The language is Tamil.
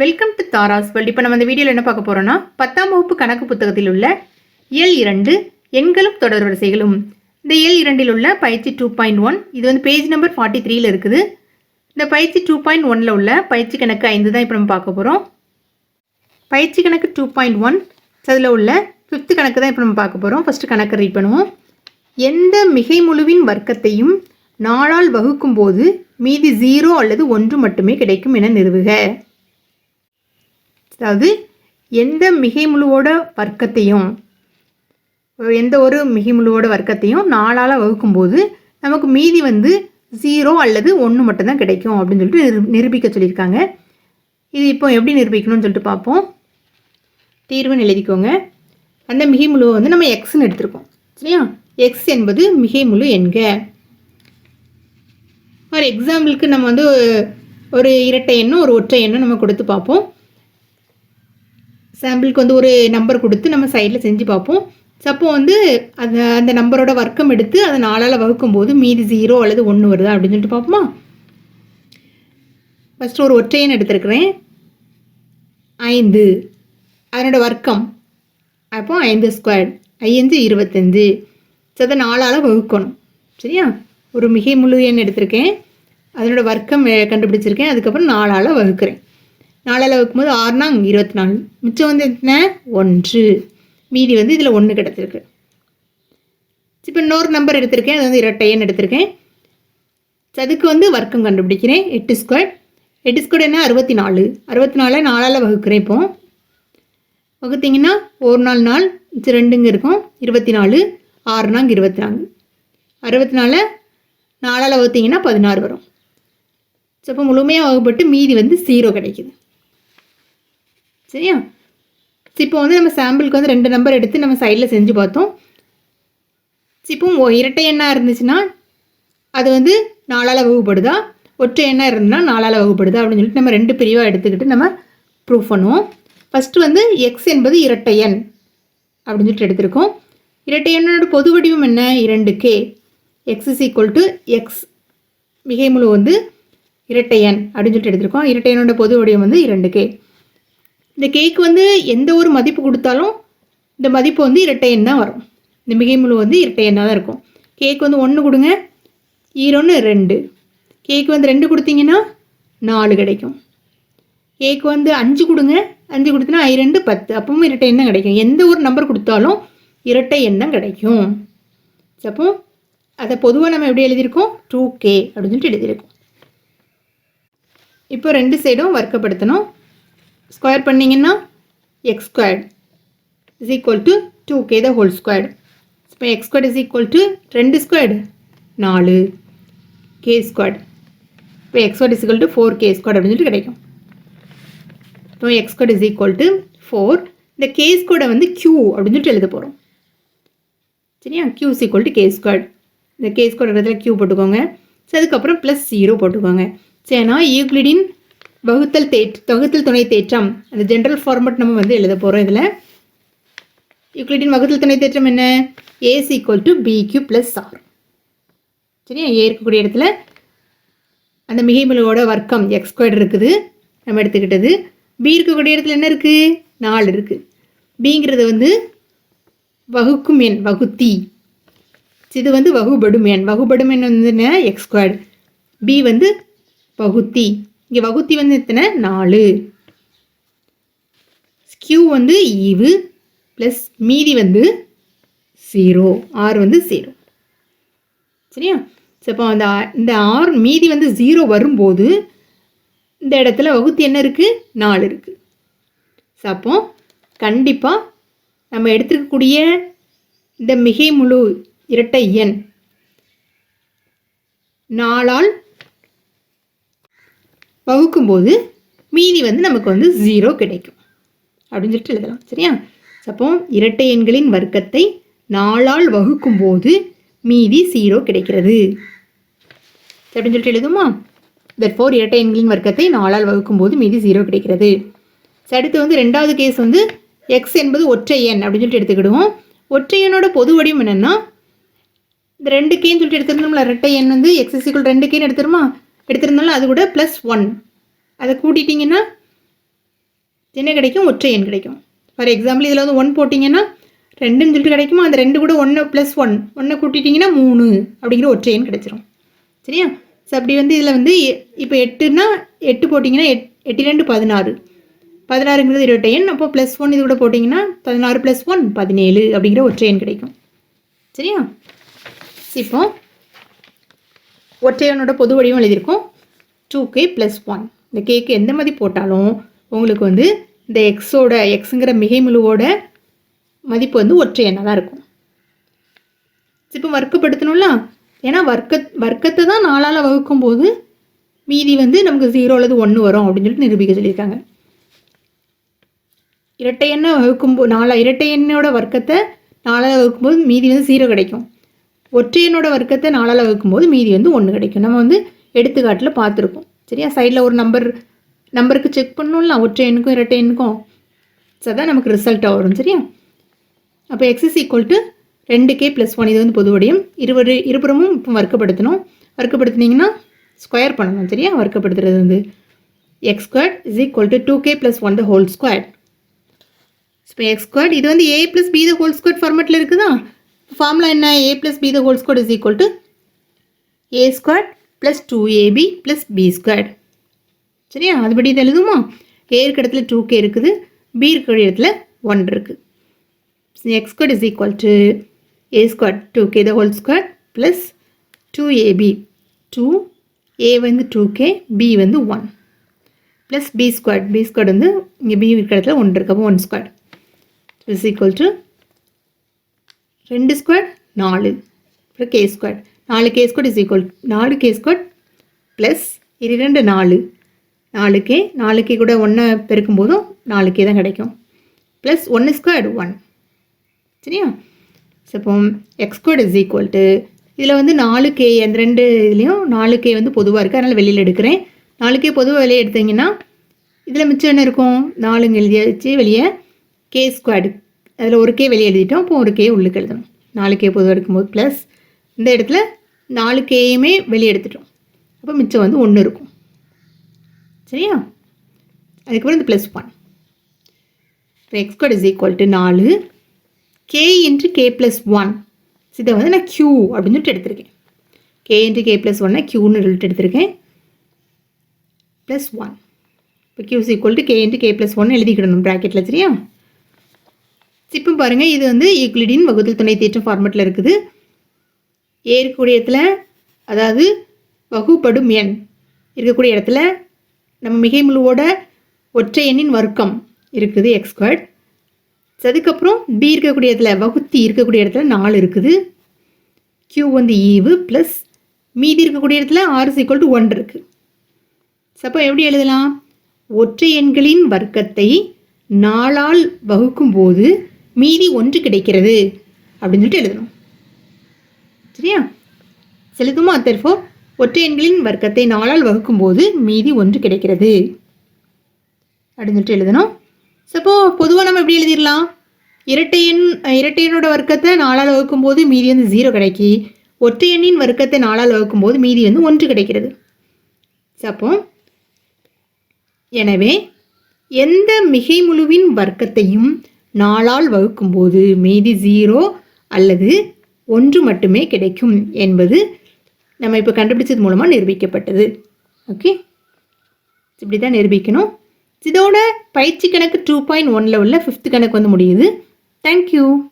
வெல்கம் டு தாராஸ் வேல்ட் இப்போ நம்ம இந்த வீடியோவில் என்ன பார்க்க போகிறோம்னா பத்தாம் வகுப்பு கணக்கு புத்தகத்தில் உள்ள இயல் இரண்டு எண்களும் தொடர் வரிசைகளும். இந்த இயல் இரண்டில் உள்ள பயிற்சி டூ பாயிண்ட் ஒன் இது வந்து பேஜ் நம்பர் ஃபார்ட்டி த்ரீயில் இருக்குது. இந்த பயிற்சி டூ பாயிண்ட் ஒன்ல உள்ள பயிற்சி கணக்கு ஐந்து தான் இப்போ நம்ம பார்க்க போகிறோம் பயிற்சி கணக்கு டூ பாயிண்ட் ஒன் அதில் உள்ள ஃபிஃப்த் கணக்கு தான் இப்போ நம்ம பார்க்க போகிறோம் ஃபஸ்ட்டு கணக்கு ரீட் பண்ணுவோம். எந்த மிகை முழுவின் வர்க்கத்தையும் நாளால் வகுக்கும்போது மீதி ஜீரோ அல்லது ஒன்று மட்டுமே கிடைக்கும் என நிறுவுக. அதாவது எந்த மிகை முழுவோட வர்க்கத்தையும் எந்த ஒரு மிகைமுழுவோட வர்க்கத்தையும் நாலால் வகுக்கும்போது நமக்கு மீதி வந்து ஜீரோ அல்லது ஒன்று மட்டும்தான் கிடைக்கும் அப்படின்னு சொல்லிட்டு நிரு நிரூபிக்க சொல்லியிருக்காங்க. இது இப்போ எப்படி நிரூபிக்கணும்னு சொல்லிட்டு பார்ப்போம். தீர்வுன்னு எழுதிக்கோங்க. அந்த மிகை முழுவை வந்து நம்ம எக்ஸ்ன்னு எடுத்திருக்கோம். சரியா? எக்ஸ் என்பது மிகை முழு எண்க. ஒரு எக்ஸாம்பிளுக்கு நம்ம வந்து ஒரு இரட்டை எண்ணும் ஒரு ஒற்றை எண்ணும் நம்ம கொடுத்து பார்ப்போம். சாம்பிளுக்கு வந்து ஒரு நம்பர் கொடுத்து நம்ம சைடில் செஞ்சு பார்ப்போம். சப்போ வந்து அந்த அந்த நம்பரோட வர்க்கம் எடுத்து அதை நாலால் வகுக்கும்போது மீதி ஜீரோ அல்லது ஒன்று வருதா அப்படின்னு சொல்லிட்டு பார்ப்போமா? ஃபஸ்ட்டு ஒரு ஒற்றையன் எடுத்திருக்கிறேன். ஐந்து. அதனோட வர்க்கம். அப்போ ஐந்து ஸ்கொயர் ஐந்து இருபத்தஞ்சு. ஸோ அதை நாலால் வகுக்கணும். சரியா? ஒரு மிகை முழு எண் எடுத்திருக்கேன். அதனோட வர்க்கம் வே- கண்டுபிடிச்சிருக்கேன். அதுக்கப்புறம் நாலால் வகுக்கிறேன். நாலால் வகுக்கும்போது ஆறுனா இருபத்தி நாலு. மிச்சம் வந்து என்ன? ஒன்று. மீதி வந்து இதில் ஒன்று கிடச்சிருக்கு. இப்போ இன்னொரு நம்பர் எடுத்திருக்கேன். அது வந்து இரட்டை எடுத்திருக்கேன். சதுக்கு அதுக்கு வந்து வர்க்கம் கண்டுபிடிக்கிறேன். எட்டு ஸ்கொயர் எட்டு ஸ்கொயர் என்ன? அறுபத்தி நாலு அறுபத்தி நாலை நாலால் வகுக்கிறேன் இப்போ. வகுத்தீங்கன்னா ஒரு நாள் நாள் மிச்சம் ரெண்டுங்க இருக்கும். இருபத்தி நாலு ஆறு நாங்க இருபத்தி நாலு அறுபத்தி நாலு நாலால் வகுத்தீங்கன்னா பதினாறு வரும். ஸோ இப்போ முழுமையாக வகுப்பட்டு மீதி வந்து ஜீரோ கிடைக்குது. சரியா? இப்போ வந்து நம்ம சாம்பிளுக்கு வந்து ரெண்டு நம்பர் எடுத்து நம்ம சைடில் செஞ்சு பார்த்தோம். இப்போ இரட்டை எண்ணாக இருந்துச்சுன்னா அது வந்து நாலால் வகுப்படுதா? ஒற்றை எண்ணாக இருந்ததுன்னா நாலால் வகுப்படுதா? அப்படின்னு சொல்லிட்டு நம்ம ரெண்டு பிரிவாக எடுத்துக்கிட்டு நம்ம ப்ரூஃப் பண்ணுவோம். ஃபஸ்ட்டு வந்து எக்ஸ் என்பது இரட்டை எண் அப்படின்னு சொல்லிட்டு எடுத்திருக்கோம். இரட்டை எண்ணோட பொது வடிவம் என்ன? இரண்டு K X is equal to X மிகை முழு வந்து இரட்டை எண் அப்படின்னு சொல்லிட்டு எடுத்திருக்கோம். இரட்டை எண்ணோட பொது வடிவம் வந்து இரண்டு கே இந்த கேக்கு வந்து எந்த ஒரு மதிப்பு கொடுத்தாலும் இந்த மதிப்பு வந்து இரட்டை எண் தான் வரும். இந்த மிகை முழு வந்து இரட்டை எண்ணாக தான் இருக்கும். கேக்கு வந்து ஒன்று கொடுங்க. ஈரொன்று ரெண்டு. கேக்கு வந்து ரெண்டு கொடுத்தீங்கன்னா நாலு கிடைக்கும். கேக்கு வந்து அஞ்சு கொடுங்க. அஞ்சு கொடுத்தனா ஐ ரெண்டு பத்து. அப்பவும் இரட்டை எண்ணம் தான் கிடைக்கும். எந்த ஒரு நம்பர் கொடுத்தாலும் இரட்டை எண் தான் கிடைக்கும் அப்போ அதை பொதுவாக நம்ம எப்படி எழுதியிருக்கோம்? டூ கே அப்படின்னு சொல்லிட்டு எழுதியிருக்கோம். இப்போ ரெண்டு சைடும் வர்க்கப்படுத்தணும். ஸ்கொயர் பண்ணிங்கன்னா X squared is equal to two K the whole squared இப்போ X squared is equal to ரெண்டு ஸ்கொயர்டு நாலு கே ஸ்கொயர்டு இப்போ X squared is equal to four K squared அப்படின்னு சொல்லிட்டு கிடைக்கும். இப்போ X squared is equal to four இந்த கே ஸ்கொயர்டை வந்து க்யூ அப்படின்னு சொல்லிட்டு எழுத போகிறோம் சரியா? Q is equal to K squared இந்த கே ஸ்கொயர் இடத்துல க்யூ போட்டுக்கோங்க. ஸோ அதுக்கப்புறம் ப்ளஸ் ஜீரோ போட்டுக்கோங்க. சரினா யூக்ளிடின் வகுத்தல் தேற் வகுத்தல் துணை தேற்றம். அந்த ஜென்ரல் ஃபார்மட் நம்ம வந்து எழுத போகிறோம் இதில். யூக்ளிடின் வகுத்தல் துணை தேற்றம் என்ன? A is equal to B Q plus R சரியா? ஏ இருக்கக்கூடிய இடத்துல அந்த மிகைமுழுவோட வர்க்கம் எக்ஸ் ஸ்கொயர் இருக்குது. நம்ம எடுத்துக்கிட்டது. பி இருக்கக்கூடிய இடத்துல என்ன இருக்குது நாலு இருக்குது பிங்கிறது வந்து வகுக்கும் எண் வகுத்தி. இது வந்து வகுபடும் எண். வகுபடும் எண் வந்து என்ன? எக்ஸ் ஸ்கொயர்டு பி வந்து வகுத்தி. இங்கே வகுத்தி வந்து எத்தனை? நாலு. கியூ வந்து ஈவு ப்ளஸ் மீதி வந்து ஜீரோ ஆர் வந்து ஜீரோ சரியா? ஸோ அப்போ அந்த இந்த ஆர் மீதி வந்து ஜீரோ வரும்போது இந்த இடத்துல வகுத்து என்ன இருக்குது நாலு இருக்குது ஸோ அப்போ கண்டிப்பாக நம்ம எடுத்துருக்கக்கூடிய இந்த மிகை முழு இரட்டை எண் நாலால் வகுக்கும்போது மீதி வந்து நமக்கு வந்து ஜீரோ கிடைக்கும். அப்படின்னு சொல்லிட்டு எழுதலாம். சரியா? அப்போ இரட்டை எண்களின் வர்க்கத்தை நாலால் வகுக்கும்போது மீதி ஜீரோ கிடைக்கிறது. அப்படின்னு சொல்லிட்டு எழுதுமா தற்போர் இரட்டை எண்களின் வர்க்கத்தை நாலால் வகுக்கும்போது மீதி ஜீரோ கிடைக்கிறது. சரி, அடுத்து வந்து ரெண்டாவது கேஸ் வந்து எக்ஸ் என்பது ஒற்றை எண் அப்படின்னு சொல்லிட்டு எடுத்துக்கிடுவோம். ஒற்றை எண்ணோட பொது வடிவம் என்னென்னா இந்த ரெண்டு கேன்னு சொல்லிட்டு எடுத்துருந்தோம்ல ரெட்டை எண் வந்து எக்ஸ் சிக்கல் ரெண்டு கேன்னு எடுத்துருமா? எடுத்திருந்தாலும் அது கூட ப்ளஸ் ஒன் அதை கூட்டிட்டிங்கன்னா என்ன கிடைக்கும்? ஒற்றை எண் கிடைக்கும். ஃபார் எக்ஸாம்பிள் இதில் வந்து ஒன் போட்டிங்கன்னா ரெண்டுன்னு சொல்லிட்டு கிடைக்குமா? அந்த ரெண்டு கூட ஒன்று ப்ளஸ் ஒன் ஒன்றை கூட்டிட்டிங்கன்னா மூணு அப்படிங்கிற ஒற்றை எண் கிடைச்சிரும். சரியா? ஸோ அப்படி வந்து இதில் வந்து எ- இப்போ எட்டுன்னா எட்டு போட்டிங்கன்னா எட் எட்டு ரெண்டு பதினாறு. பதினாறுங்கிறது இருபட்டை எண். அப்போ ப்ளஸ் ஒன் இது கூட போட்டிங்கன்னா பதினாறு ப்ளஸ் ஒன் பதினேழு அப்படிங்கிற ஒற்றை எண் கிடைக்கும். சரியா? இப்போ ஒற்றையனோட பொது வடிவம் எழுதியிருக்கோம். டூ கே ப்ளஸ் ஒன் இந்த கேக்கு எந்த மாதிரி போட்டாலும் உங்களுக்கு வந்து இந்த எக்ஸோட எக்ஸுங்கிற மிகைமுழுவோட மதிப்பு வந்து ஒற்றை எண்ணாக தான் இருக்கும். இப்போ வர்க்கப்படுத்தணும்ல? ஏன்னா வர்க்க வர்க்கத்தை தான் நாலால் வகுக்கும் போது மீதி வந்து நமக்கு ஜீரோ அல்லது ஒன்று வரும் அப்படின்னு சொல்லிட்டு நிரூபிக்க சொல்லியிருக்காங்க. இரட்டை எண்ணை வகுக்கும்போது நாலா இரட்டை எண்ணோட வர்க்கத்தை நாலால் வகுக்கும்போது மீதி வந்து ஜீரோ கிடைக்கும். ஒற்றையனோட வர்க்கத்தை நாலால் வகுக்கும்போது மீதி வந்து ஒன்று கிடைக்கும். நம்ம வந்து எடுத்துக்காட்டில் பார்த்துருக்கோம். சரியா? சைடில் ஒரு நம்பர் நம்பருக்கு செக் பண்ணணும்ல? ஒற்றை எண்ணுக்கும் இரட்டை எண்ணுக்கும் நமக்கு ரிசல்ட்டாக வரும். சரியா? அப்போ எக்ஸ் இஸ் ஈக்குவல் டு ரெண்டு கே ப்ளஸ் ஒன் இது வந்து பொதுவடையும் இருவரு இருபுறமும் இப்போ வர்க்கப்படுத்தணும். வர்க்கப்படுத்தினீங்கன்னா ஸ்கொயர் பண்ணணும். சரியா? வர்க்கப்படுத்துறது வந்து X squared is equal to two K plus one the whole square இப்போ எக்ஸ் ஸ்கொயர்ட் இது வந்து A plus B the whole square ஃபார்மெட்டில் இருக்குதா? ஃபார்முலா என்ன? A plus B the whole square is equal to A square plus two A B plus B square சரியா? அதுபடி இதை எழுதுமா ஏ இருக்க இடத்துல டூ கே இருக்குது. பி இருக்கிற இடத்துல ஒன் இருக்குது X square is equal to A square two K the whole square plus two A B two A வந்து டூ கே பி வந்து one plus B square B square வந்து இங்கே பி இருக்கிற இடத்துல ஒன்று இருக்கு. அப்போ one square is equal to ரெண்டு ஸ்கொயர் நாலு. அப்புறம் கே ஸ்கொயர் நாலு கே ஸ்கொயர் இஸ் ஈக்குவல் நாலு கே ஸ்கொயர் ப்ளஸ் இரண்டு நாலு. நாலு கே நாலு கே கூட ஒன்றை பெருக்கும் போதும் நாலு கே தான் கிடைக்கும். ப்ளஸ் ஒன்று ஸ்கொயர் ஒன் சரியா? இப்போ X square is equal to இதில் வந்து நாலு கே அந்த ரெண்டு இதுலேயும் நாலு கே வந்து பொதுவாக இருக்குது அதனால் வெளியில் எடுக்கிறேன். நாலு கே பொதுவாக வெளியே எடுத்தீங்கன்னா இதில் மிச்சம் என்ன இருக்கும்? நாலுங்க எழுதிய வச்சு வெளியே. கே ஸ்கொயர்டு அதில் ஒரு கே வெளியே எழுதிட்டோம். அப்போ ஒரு கே உள்ளுக்கு எழுதணும். நாலு கே பொதுவாக எடுக்கும்போது ப்ளஸ் இந்த இடத்துல நாலு கேயுமே வெளியே எடுத்துட்டோம். அப்போ மிச்சம் வந்து ஒன்று இருக்கும். சரியா? அதுக்கப்புறம் இந்த plus one X square is equal to நாலு. K into K plus one இதை வந்து நான் க்யூ அப்படின்னு சொல்லிட்டு எடுத்திருக்கேன். கே இன்ட்டு கே ப்ளஸ் ஒன்னை க்யூன்னு சொல்லிட்டு எடுத்திருக்கேன். ப்ளஸ் ஒன் இப்போ Q equal to K into K plus one எழுதிக்கிடணும் ப்ராக்கெட்டில் சரியா? இப்போ பாருங்கள் இது வந்து யூக்ளிடின் வகுத்தல் துணை தேற்றம் ஃபார்மெட்டில் இருக்குது. ஏ இருக்கக்கூடிய இடத்துல அதாவது வகுப்படும் எண் இருக்கக்கூடிய இடத்துல நம்ம மிகை முழுவோட ஒற்றை எண்ணின் வர்க்கம் இருக்குது எக்ஸ் ஸ்கொயர்ட் அதுக்கப்புறம் பி இருக்கக்கூடிய இடத்துல வகுத்தி இருக்கக்கூடிய இடத்துல நாலு இருக்குது. க்யூ வந்து ஈவு ப்ளஸ் மீதி இருக்கக்கூடிய இடத்துல ஆறு சீக்வல் டு ஒன் இருக்குது அப்போ எப்படி எழுதலாம்? ஒற்றை எண்களின் வர்க்கத்தை நாலால் வகுக்கும்போது மீதி ஒன்று கிடைக்கிறது அப்படின்னு சொல்லிட்டு எழுதணும். சரியா? செலுத்துமா தெர்ஃபோர் ஒற்றை எண்களின் வர்க்கத்தை நாளால் வகுக்கும்போது மீதி ஒன்று கிடைக்கிறது அப்படின்னு சொல்லிட்டு எழுதணும். சப்போ பொதுவாக நம்ம எப்படி எழுதிடலாம்? இரட்டை எண் இரட்டை எண்ணோட வர்க்கத்தை நாளால் வகுக்கும்போது மீதி வந்து ஜீரோ கிடைக்கி ஒற்றை எண்ணின் வர்க்கத்தை நாளால் வகுக்கும்போது மீதி வந்து ஒன்று கிடைக்கிறது. சப்போ எனவே எந்த மிகை முழுவின் வர்க்கத்தையும் நாலால் வகுக்கும்போது மீதி ஜீரோ அல்லது ஒன்று மட்டுமே கிடைக்கும் என்பது நம்ம இப்போ கண்டுபிடிச்சது மூலமாக நிரூபிக்கப்பட்டது. ஓகே இப்படி தான் நிரூபிக்கணும். இதோட பயிற்சி கணக்கு டூ பாயிண்ட் ஒன்னில் உள்ள ஃபிஃப்த் கணக்கு வந்து முடியுது. தேங்க்யூ